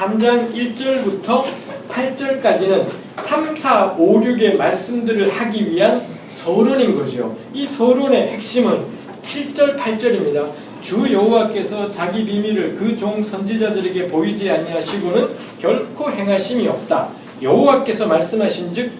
3장 1절부터 8절까지는 3, 4, 5, 6의 말씀들을 하기 위한 서론인 거죠. 이 서론의 핵심은 7절, 8절입니다. 주 여호와께서 자기 비밀을 그 종 선지자들에게 보이지 아니하시고는 결코 행하심이 없다. 여호와께서 말씀하신즉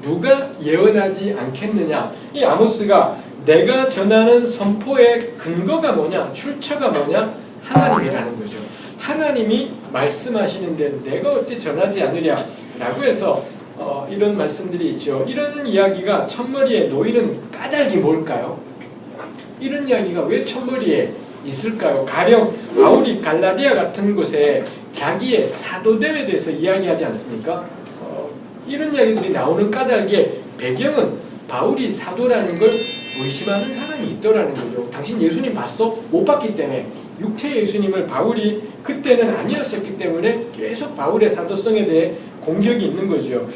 누가 예언하지 않겠느냐? 이 아모스가 내가 전하는 선포의 근거가 뭐냐? 출처가 뭐냐? 하나님이라는 거죠. 하나님이 말씀하시는 데 내가 어찌 전하지 않으랴? 라고 해서 어, 이런 말씀들이 있죠. 이런 이야기가 첫머리에 놓이는 까닭이 뭘까요? 이런 이야기가 왜 첫머리에 있을까요? 가령 바울이 갈라디아 같은 곳에 자기의 사도됨에 대해서 이야기하지 않습니까? 어, 이런 이야기들이 나오는 까닭의 배경은 바울이 사도라는 걸 의심하는 사람이 있더라는 거죠. 당신 예수님 봤어? 못 봤기 때문에 육체 예수님을 바울이 그때는 아니었었기 때문에 계속 바울의 사도성에 대해 공격이 있는 거죠.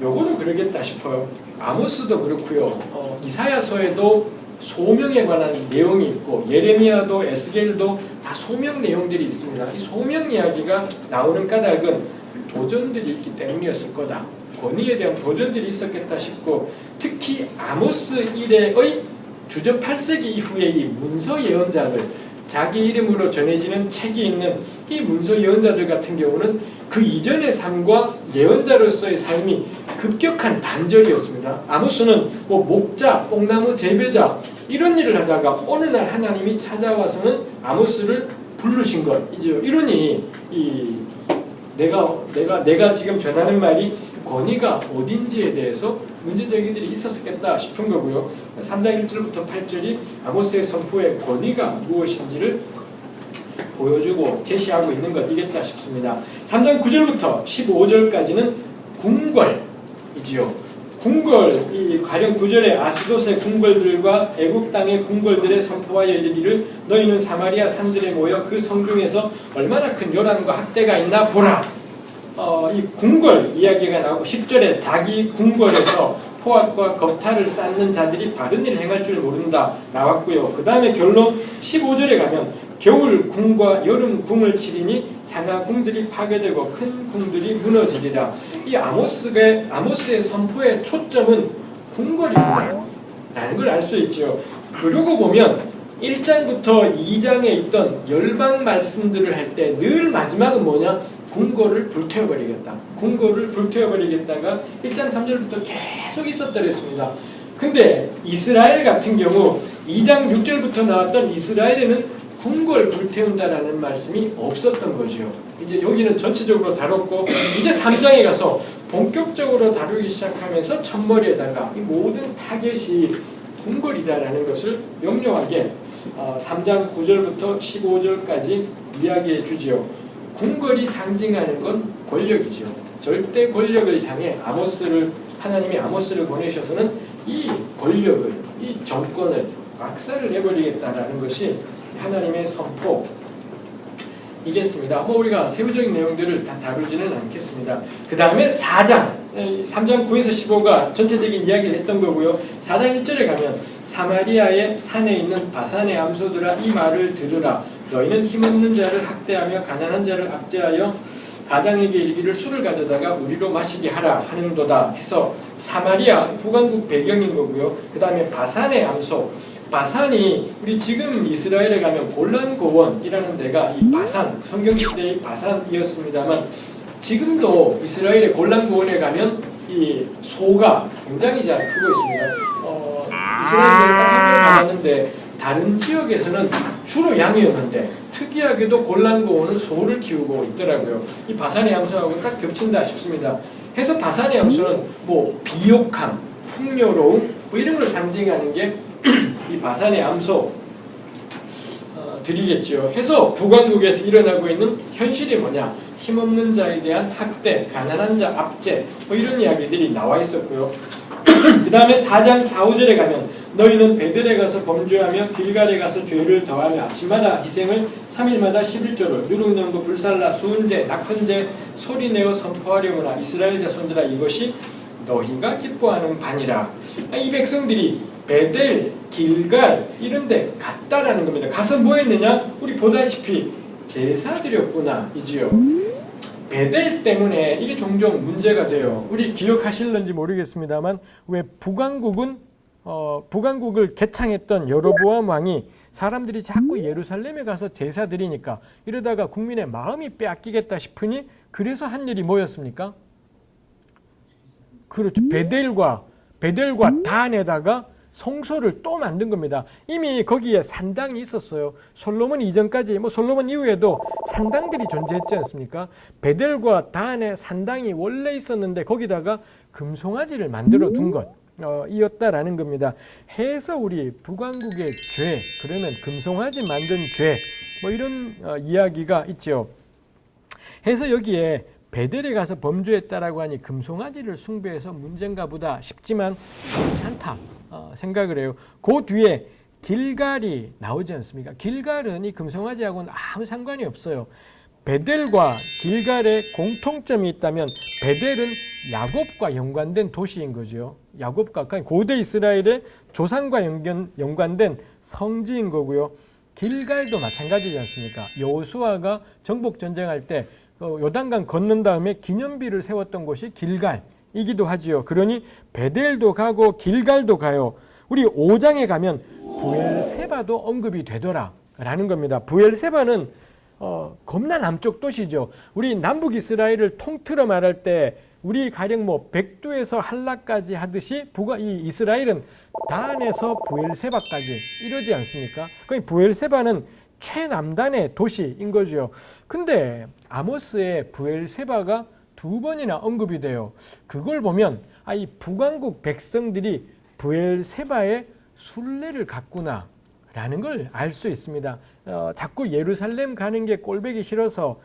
요거도 그러겠다 싶어요. 아모스도 그렇고요. 어, 이사야서에도 소명에 관한 내용이 있고 예레미야도 에스겔도 다 소명 내용들이 있습니다. 이 소명 이야기가 나오는 까닭은 도전들이 있기 때문이었을 거다. 권위에 대한 도전들이 있었겠다 싶고 특히 아모스 이래의 주전 8세기 이후에 이 문서 예언자들 자기 이름으로 전해지는 책이 있는 이 문서 예언자들 같은 경우는 그 이전의 삶과 예언자로서의 삶이 급격한 단절이었습니다. 아모스는 뭐 목자, 뽕나무 재배자 이런 일을 하다가 어느 날 하나님이 찾아와서는 아모스를 부르신 것이죠. 이러니 이 내가 내가 내가 지금 전하는 말이 권위가 어딘지에 대해서 문제제기들이 있었겠다 싶은 거고요. 3장 1절부터 8절이 아모스의 선포의 권위가 무엇인지를 보여주고 제시하고 있는 것이겠다 싶습니다. 3장 9절부터 15절까지는 궁궐이지요. 궁궐, 이 가령 9절에 아스돗의 궁궐들과 애국 땅의 궁궐들의 선포하여 이르기를 너희는 사마리아 산들에 모여 그 성중에서 얼마나 큰 요란과 학대가 있나 보라. 어, 이 궁궐 이야기가 나오고 10절에 자기 궁궐에서 포악과 겁탈을 쌓는 자들이 바른 일을 행할 줄 모른다 나왔고요. 그 다음에 결론 15절에 가면 겨울 궁과 여름 궁을 치리니 상하 궁들이 파괴되고 큰 궁들이 무너지리라. 이 아모스의 아모스의 선포의 초점은 궁궐이구나 라는 걸 알 수 있죠. 그러고 보면 1장부터 2장에 있던 열방 말씀들을 할 때 늘 마지막은 뭐냐? 궁궐을 불태워버리겠다. 궁궐을 불태워버리겠다가 1장 3절부터 계속 있었다 그랬습니다. 근데 이스라엘 같은 경우 2장 6절부터 나왔던 이스라엘에는 궁궐 불태운다라는 말씀이 없었던 거죠. 이제 여기는 전체적으로 다뤘고 이제 3장에 가서 본격적으로 다루기 시작하면서 첫머리에다가 이 모든 타겟이 궁궐이다라는 것을 명료하게 3장 9절부터 15절까지 이야기해 주지요. 궁궐이 상징하는 건 권력이죠. 절대 권력을 향해 아모스를 하나님이 아모스를 보내셔서는 이 권력을 이 정권을 박살을 내버리겠다라는 것이 하나님의 선포 이겠습니다. 뭐 우리가 세부적인 내용들을 다 다루지는 않겠습니다. 그 다음에 4장 3장 9에서 15가 전체적인 이야기를 했던 거고요. 4장 1절에 가면 사마리아의 산에 있는 바산의 암소들아 이 말을 들으라 너희는 힘없는 자를 학대하며 가난한 자를 압제하여 가장에게 이르기를 술을 가져다가 우리로 마시게 하라 하는도다 해서 사마리아 북왕국 배경인 거고요. 그 다음에 바산의 암소 바산이 우리 지금 이스라엘에 가면 골란 고원이라는 데가 이 바산 성경 시대의 바산이었습니다만 지금도 이스라엘의 골란 고원에 가면 이 소가 굉장히 잘 크고 있습니다. 어, 이스라엘에 딱한번 가봤는데 다른 지역에서는 주로 양이었는데 특이하게도 골란고원은 소를 키우고 있더라고요. 이 바산의 암소하고 딱 겹친다 싶습니다. 해서 바산의 암소는 뭐 비옥함, 풍요로움 뭐 이런 걸 상징하는 게 이 바산의 암소 어, 드리겠죠. 해서 북왕국에서 일어나고 있는 현실이 뭐냐? 힘없는 자에 대한 학대, 가난한 자 압제 뭐 이런 이야기들이 나와 있었고요. 그 다음에 4장 4, 5절에 가면 너희는 베들에 가서 범죄하며 길갈에 가서 죄를 더하며 아침마다 희생을 3일마다 11조를 누룩령도 불살라 수은제 낙헌제 소리내어 선포하려구나 이스라엘 자손들아 이것이 너희가 기뻐하는 반이라 이 백성들이 베델, 길갈 이런 데 갔다라는 겁니다. 가서 뭐 했느냐? 우리 보다시피 제사 드렸구나 이지요. 베델 때문에 이게 종종 문제가 돼요. 우리 기억하실런지 모르겠습니다만 왜 북왕국은 어, 북왕국을 개창했던 여로보암 왕이 사람들이 자꾸 예루살렘에 가서 제사 드리니까 이러다가 국민의 마음이 빼앗기겠다 싶으니 그래서 한 일이 뭐였습니까? 그렇죠. 베델과 베델과 단에다가 성소를 또 만든 겁니다. 이미 거기에 산당이 있었어요. 솔로몬 이전까지 뭐 솔로몬 이후에도 산당들이 존재했지 않습니까? 베델과 단에 산당이 원래 있었는데 거기다가 금송아지를 만들어 둔 것. 어, 이었다라는 겁니다. 해서 우리 북왕국의 죄, 그러면 금송아지 만든 죄, 뭐 이런 어, 이야기가 있죠. 해서 여기에 베델에 가서 범죄했다라고 하니 금송아지를 숭배해서 문제인가 보다 싶지만 않다 어, 생각을 해요. 그 뒤에 길갈이 나오지 않습니까? 길갈은 이 금송아지하고는 아무 상관이 없어요. 베델과 길갈의 공통점이 있다면 베델은 야곱과 연관된 도시인 거죠. 야곱과 그러니까 고대 이스라엘의 조상과 연관, 연관된 성지인 거고요. 길갈도 마찬가지지 않습니까? 여호수아가 정복 전쟁할 때 어, 요단강 건넌 다음에 기념비를 세웠던 곳이 길갈이기도 하지요. 그러니 베델도 가고 길갈도 가요. 우리 5장에 가면 부엘세바도 언급이 되더라라는 겁니다. 부엘세바는 어, 겁나 남쪽 도시죠. 우리 남북 이스라엘을 통틀어 말할 때 우리 가령 뭐 백두에서 한라까지 하듯이 부가 이 이스라엘은 단에서 부엘세바까지 이러지 않습니까? 그 부엘세바는 최남단의 도시인 거죠. 근데 아모스의 부엘세바가 두 번이나 언급이 돼요. 그걸 보면 아 이 북왕국 백성들이 부엘세바의 순례를 갔구나. 라는 걸 알 수 있습니다. 어, 자꾸 예루살렘 가는 게 꼴배기 싫어서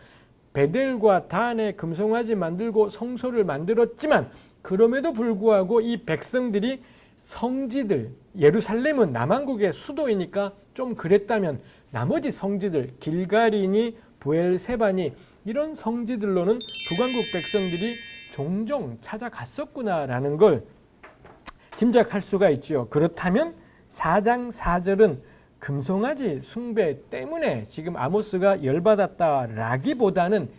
베델과 단에 금송아지 만들고 성소를 만들었지만 그럼에도 불구하고 이 백성들이 성지들 예루살렘은 남왕국의 수도이니까 좀 그랬다면 나머지 성지들 길가리니 부엘세바니 이런 성지들로는 북왕국 백성들이 종종 찾아갔었구나라는 걸 짐작할 수가 있죠. 그렇다면 4장 4절은 금송아지 숭배 때문에 지금 아모스가 열받았다라기보다는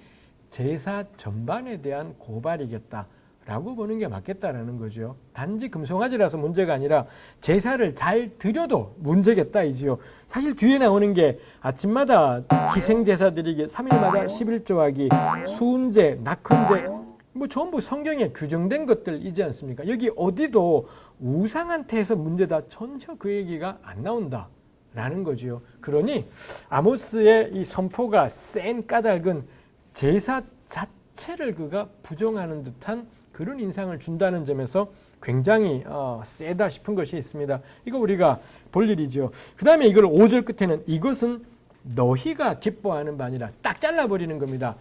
제사 전반에 대한 고발이겠다. 라고 보는 게 맞겠다라는 거죠. 단지 금송아지라서 문제가 아니라 제사를 잘 드려도 문제겠다 이지요. 사실 뒤에 나오는 게 아침마다 희생 제사 드리기, 3일마다 11조하기, 수은제, 낙헌제 뭐 전부 성경에 규정된 것들이지 않습니까? 여기 어디도 우상한테서 문제다 전혀 그 얘기가 안 나온다. 라는 거지요. 그러니 아모스의 이 선포가 센 까닭은 제사 자체를 그가 부정하는 듯한 그런 인상을 준다는 점에서 굉장히 어, 세다 싶은 것이 있습니다. 이거 우리가 볼 일이죠. 그 다음에 이걸 5절 끝에는 이것은 너희가 기뻐하는 바 아니라 딱 잘라버리는 겁니다.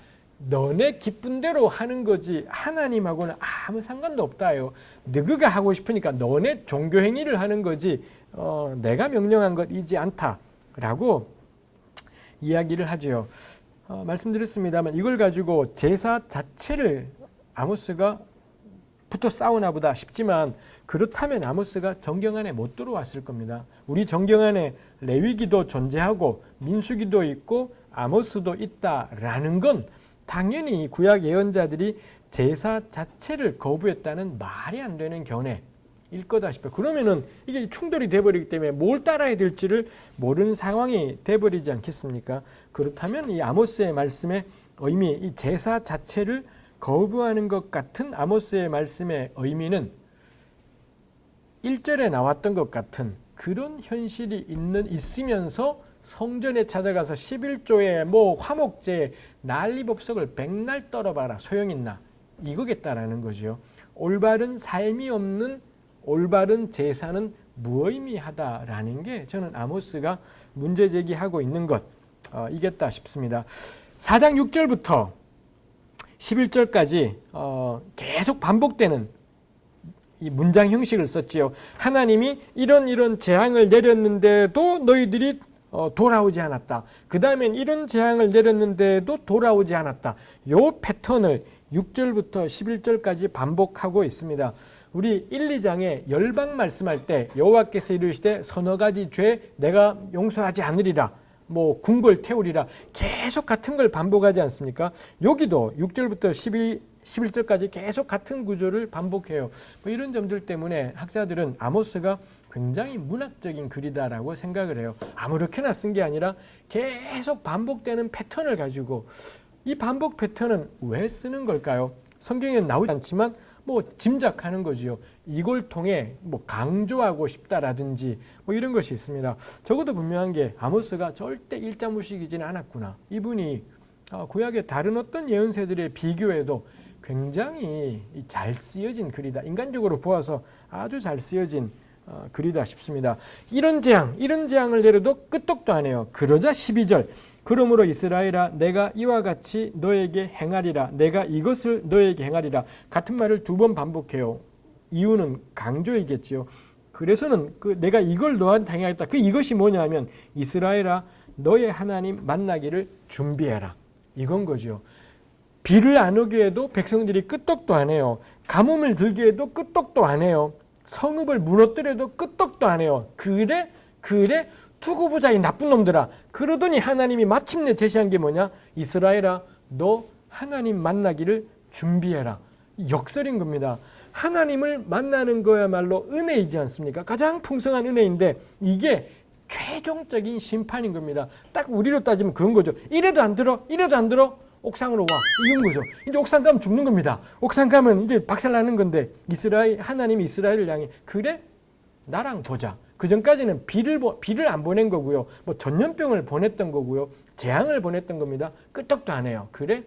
너네 기쁜 대로 하는 거지 하나님하고는 아무 상관도 없다요. 너희가 하고 싶으니까 너네 종교 행위를 하는 거지 어, 내가 명령한 것이지 않다라고 이야기를 하죠. 어, 말씀드렸습니다만 이걸 가지고 제사 자체를 아모스가 붙어 싸우나 보다 싶지만 그렇다면 아모스가 정경 안에 못 들어왔을 겁니다. 우리 정경 안에 레위기도 존재하고 민수기도 있고 아모스도 있다라는 건 당연히 구약 예언자들이 제사 자체를 거부했다는 말이 안 되는 견해 일 거다 싶어요. 그러면은 이게 충돌이 돼버리기 때문에 뭘 따라야 될지를 모르는 상황이 돼버리지 않겠습니까? 그렇다면 이 아모스의 말씀의 의미, 이 제사 자체를 거부하는 것 같은 아모스의 말씀의 의미는 1절에 나왔던 것 같은 그런 현실이 있는 있으면서 성전에 찾아가서 11조에 뭐 화목제 난리법석을 백날 떨어봐라 소용있나 이거겠다라는 거죠. 올바른 삶이 없는 올바른 제사는 무의미하다라는 게 저는 아모스가 문제 제기하고 있는 것 어, 이겠다 싶습니다. 4장 6절부터 11절까지 어, 계속 반복되는 이 문장 형식을 썼지요. 하나님이 이런 이런 재앙을 내렸는데도 너희들이 어, 돌아오지 않았다. 그 다음엔 이런 재앙을 내렸는데도 돌아오지 않았다. 요 패턴을 6절부터 11절까지 반복하고 있습니다. 우리 1, 2장에 열방 말씀할 때 여호와께서 이르시되 서너 가지 죄 내가 용서하지 않으리라. 뭐 궁궐 태우리라 계속 같은 걸 반복하지 않습니까? 여기도 6절부터 12 11절까지 계속 같은 구조를 반복해요. 뭐 이런 점들 때문에 학자들은 아모스가 굉장히 문학적인 글이다라고 생각을 해요. 아무렇게나 쓴 게 아니라 계속 반복되는 패턴을 가지고 이 반복 패턴은 왜 쓰는 걸까요? 성경에 나오지 않지만 뭐 짐작하는 거지요. 이걸 통해 뭐 강조하고 싶다라든지 뭐 이런 것이 있습니다. 적어도 분명한 게 아모스가 절대 일자무식이지는 않았구나. 이분이 어, 구약의 다른 어떤 예언세들에 비교해도 굉장히 잘 쓰여진 글이다. 인간적으로 보아서 아주 잘 쓰여진 어, 글이다 싶습니다. 이런 재앙, 이런 재앙을 내려도 끄떡도 안 해요. 그러자 12절. 그러므로 이스라엘아 내가 이와 같이 너에게 행하리라 내가 이것을 너에게 행하리라 같은 말을 두 번 반복해요. 이유는 강조이겠지요. 그래서는 그 내가 이걸 너한테 행하겠다. 그 이것이 뭐냐면 이스라엘아 너의 하나님 만나기를 준비해라. 이건 거죠. 비를 안 오게 해도 백성들이 끄떡도 안 해요. 가뭄을 들게 해도 끄떡도 안 해요. 성읍을 무너뜨려도 끄떡도 안 해요. 그래 그래 투구 부자이 나쁜 놈들아. 그러더니 하나님이 마침내 제시한 게 뭐냐? 이스라엘아 너 하나님 만나기를 준비해라. 역설인 겁니다. 하나님을 만나는 거야말로 은혜이지 않습니까? 가장 풍성한 은혜인데 이게 최종적인 심판인 겁니다. 딱 우리로 따지면 그런 거죠. 이래도 안 들어, 이래도 안 들어, 옥상으로 와. 이건 거죠. 이제 옥상 가면 죽는 겁니다. 옥상 가면 이제 박살나는 건데 이스라엘 하나님이 이스라엘을 향해 그래 나랑 보자. 그 전까지는 비를 보- 비를 안 보낸 거고요. 뭐 전염병을 보냈던 거고요. 재앙을 보냈던 겁니다. 끄떡도 안 해요. 그래?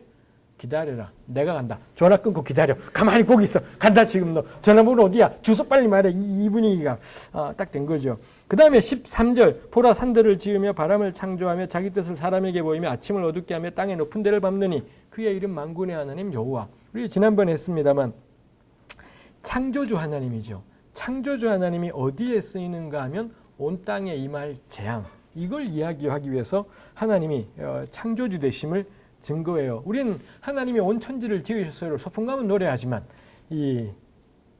기다려라. 내가 간다. 전화 끊고 기다려. 가만히 거기 있어. 간다 지금 너. 전화번호 어디야? 주소 빨리 말해. 이, 이 분위기가 아, 딱된 거죠. 그 다음에 13절 보라 산들을 지으며 바람을 창조하며 자기 뜻을 사람에게 보이며 아침을 어둡게 하며 땅의 높은 데를 밟느니 그의 이름 만군의 하나님 여호와. 우리 지난번에 했습니다만 창조주 하나님이죠. 창조주 하나님이 어디에 쓰이는가 하면 온 땅에 임할 재앙 이걸 이야기하기 위해서 하나님이 어, 창조주 되심을 증거해요. 우리는 하나님이 온 천지를 지으셨어요. 소풍가면 노래하지만 이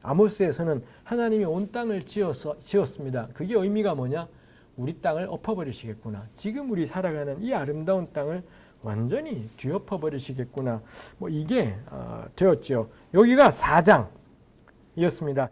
아모스에서는 하나님이 온 땅을 지어서 지었습니다. 그게 의미가 뭐냐? 우리 땅을 엎어버리시겠구나. 지금 우리 살아가는 이 아름다운 땅을 완전히 뒤엎어버리시겠구나. 뭐 이게 어, 되었죠. 여기가 4장이었습니다.